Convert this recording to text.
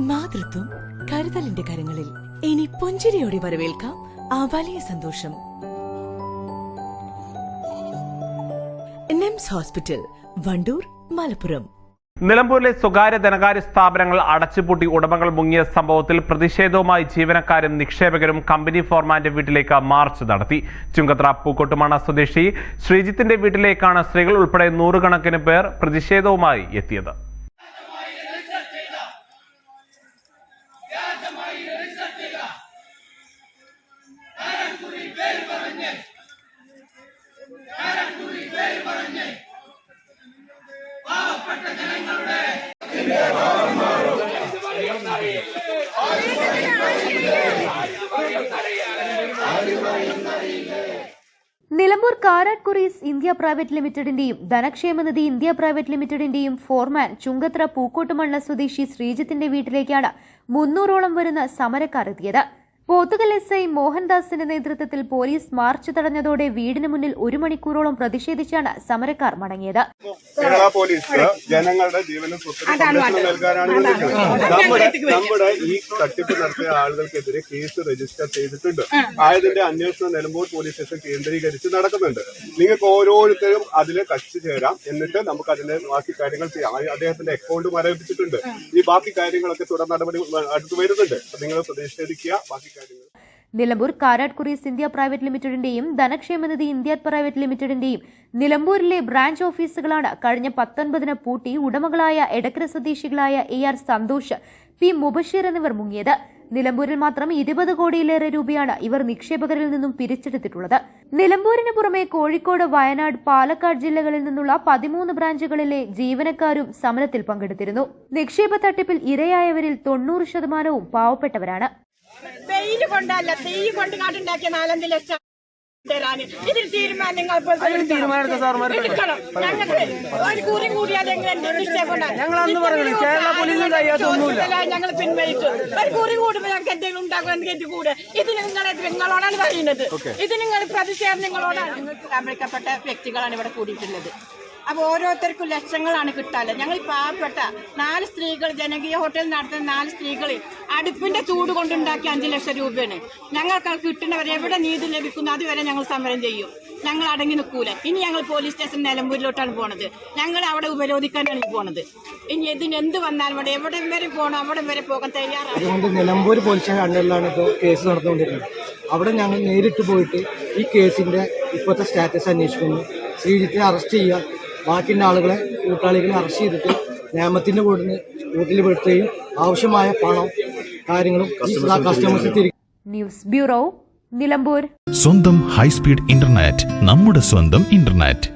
മാതൃത്വം കരുതലിന്റെ കരങ്ങളിൽ. ഇനി പുഞ്ചിരിയോടെ വരവേൽക്കാം ആ വലിയ സന്തോഷം. NIMS hospital Wandoor Malappuram. നിലമ്പൂരിലെ സ്വകാര്യ ധനകാര്യ സ്ഥാപനങ്ങൾ അടച്ചുപൂട്ടി ഉടമകൾ മുങ്ങിയ സംഭവത്തിൽ പ്രതിഷേധവുമായി ജീവനക്കാരും നിക്ഷേപകരും കമ്പനി ഫോർമാന്റെ വീട്ടിലേക്ക് മാർച്ച് നടത്തി. ചുങ്കത്ര പൂക്കോട്ടുമണ സ്വദേശി ശ്രീജിത്തിന്റെ വീട്ടിലേക്കാണ് സ്ത്രീകൾ ഉൾപ്പെടെ നൂറുകണക്കിന് പേർ പ്രതിഷേധവുമായി എത്തിയത്. നിലമ്പൂർ കാരാട്ട് കുറീസ് ഇന്ത്യ പ്രൈവറ്റ് ലിമിറ്റഡിന്റെയും ധനക്ഷേമനിധി ഇന്ത്യ പ്രൈവറ്റ് ലിമിറ്റഡിന്റെയും ഫോർമാൻ ചുങ്കത്ര പൂക്കോട്ടുമണ്ണ സ്വദേശി ശ്രീജിത്തിന്റെ വീട്ടിലേക്കാണ് മുന്നൂറോളം വരുന്ന സമരക്കാർ എത്തിയത്. പോത്തുകൽ എസ് ഐ മോഹൻദാസിന്റെ നേതൃത്വത്തിൽ പോലീസ് മാർച്ച് തടഞ്ഞതോടെ വീടിന് മുന്നിൽ ഒരു മണിക്കൂറോളം പ്രതിഷേധിച്ചാണ് സമരക്കാർ മടങ്ങിയത്. കേരള പോലീസ് ജനങ്ങളുടെ ജീവനും സ്വത്തിനും നൽകാനാണ് നമ്മുടെ നമ്മുടെ ഈ തട്ടിപ്പ് നടത്തിയ ആളുകൾക്കെതിരെ കേസ് രജിസ്റ്റർ ചെയ്തിട്ടുണ്ട്. ആയതിന്റെ അന്വേഷണം നിലമ്പൂർ പോലീസ് സ്റ്റേഷൻ കേന്ദ്രീകരിച്ച് നടക്കുന്നുണ്ട്. നിങ്ങൾക്ക് ഓരോരുത്തരും അതിൽ കക്ഷി ചേരാം. എന്നിട്ട് നമുക്ക് അതിന്റെ ബാക്കി കാര്യങ്ങൾ ചെയ്യാം. അദ്ദേഹത്തിന്റെ അക്കൗണ്ട് മരവിപ്പിച്ചിട്ടുണ്ട്. ഈ ബാക്കി കാര്യങ്ങളൊക്കെ തുടർ നടപടി അടുത്ത് വരുന്നുണ്ട്. നിങ്ങൾ പ്രതിഷേധിക്കുക. ബാക്കി നിലമ്പൂർ കാരാട്ട് കുറീസ് ഇന്ത്യ പ്രൈവറ്റ് ലിമിറ്റഡിന്റെയും ധനക്ഷേമനിധി ഇന്ത്യ പ്രൈവറ്റ് ലിമിറ്റഡിന്റെയും നിലമ്പൂരിലെ ബ്രാഞ്ച് ഓഫീസുകളാണ് കഴിഞ്ഞ പത്തൊൻപതിന് പൂട്ടി ഉടമകളായ എടക്കര സ്വദേശികളായ A R Santhosh P Mubashir എന്നിവർ മുങ്ങിയത്. നിലമ്പൂരിൽ മാത്രം ഇരുപത് കോടിയിലേറെ രൂപയാണ് ഇവർ നിക്ഷേപകരിൽ നിന്നും പിരിച്ചെടുത്തിട്ടുള്ളത്. നിലമ്പൂരിന് പുറമെ കോഴിക്കോട് വയനാട് പാലക്കാട് ജില്ലകളിൽ നിന്നുള്ള പതിമൂന്ന് ബ്രാഞ്ചുകളിലെ ജീവനക്കാരും സമരത്തിൽ പങ്കെടുത്തിരുന്നു. നിക്ഷേപ തട്ടിപ്പിൽ ഇരയായവരിൽ തൊണ്ണൂറ് ശതമാനവും പാവപ്പെട്ടവരാണ്. വെയിൽ കൊണ്ടല്ല തീ കൊണ്ട് കാട്ടുണ്ടാക്കിയ നാലഞ്ച് ലക്ഷം തരാന്. ഇതിൽ തീരുമാനം നിങ്ങൾ എടുക്കണം. ഞങ്ങൾക്ക് ഒരു കൂറി കൂടിയാൽ ഞങ്ങൾ പിൻവലിച്ചു. ഒരു കൂറി കൂടുമ്പോൾ ഞങ്ങൾക്ക് എന്തെങ്കിലും കരുതി കൂടെ? ഇത് നിങ്ങളോടാണ് പറയുന്നത്. ഇത് നിങ്ങൾ പ്രതിഷേധം നിങ്ങളോടാണ്. അമരിക്കപ്പെട്ട വ്യക്തികളാണ് ഇവിടെ കൂടിയിട്ടുള്ളത്. അപ്പൊ ഓരോരുത്തർക്കും ലക്ഷങ്ങളാണ് കിട്ടാൽ. ഞങ്ങൾ പാവപ്പെട്ട നാല് സ്ത്രീകൾ ജനകീയ ഹോട്ടൽ നടത്തുന്ന നാല് സ്ത്രീകൾ അടുപ്പിന്റെ ചൂട് കൊണ്ടുണ്ടാക്കിയ അഞ്ചു ലക്ഷം രൂപയാണ്. ഞങ്ങൾക്ക് കിട്ടുന്നവർ എവിടെ നീതി ലഭിക്കുന്നു അതുവരെ ഞങ്ങൾ സമരം ചെയ്യും. ഞങ്ങൾ അടങ്ങി നിൽക്കൂല. ഇനി ഞങ്ങൾ പോലീസ് സ്റ്റേഷൻ നിലമ്പൂരിലോട്ടാണ് പോണത്. ഞങ്ങൾ അവിടെ ഉപരോധിക്കാനാണ് പോണത്. ഇനി ഇതിന് എന്ത് വന്നാലും അവിടെ എവിടെ വരെ പോകണം അവിടെ വരെ പോകാൻ തയ്യാറാണ്. നിലമ്പൂർ പോലീസ് സ്റ്റേഷൻ ഇപ്പോൾ കേസ് നടന്നുകൊണ്ടിരിക്കുന്നത് അവിടെ ഞങ്ങൾ നേരിട്ട് പോയിട്ട് ഈ കേസിന്റെ ഇപ്പോഴത്തെ സ്റ്റാറ്റസ് അന്വേഷിക്കുന്നു. ശ്രീജിത്തിനെ അറസ്റ്റ് ചെയ്യുക. ബാക്കിയുള്ള ആളുകളെ കൂട്ടാളികളെ അറസ്റ്റ് ചെയ്തിട്ട് നിയമത്തിന്റെ കൂടെ കൂട്ടിൽ പെടുത്തുകയും ആവശ്യമായ പണം കാര്യങ്ങളും കസ്റ്റമേഴ്സ് തിരികെ ന്യൂസ് ബ്യൂറോ നിലമ്പൂർ. സ്വന്തം ഹൈസ്പീഡ് ഇന്റർനെറ്റ് നമ്മുടെ സ്വന്തം ഇന്റർനെറ്റ്.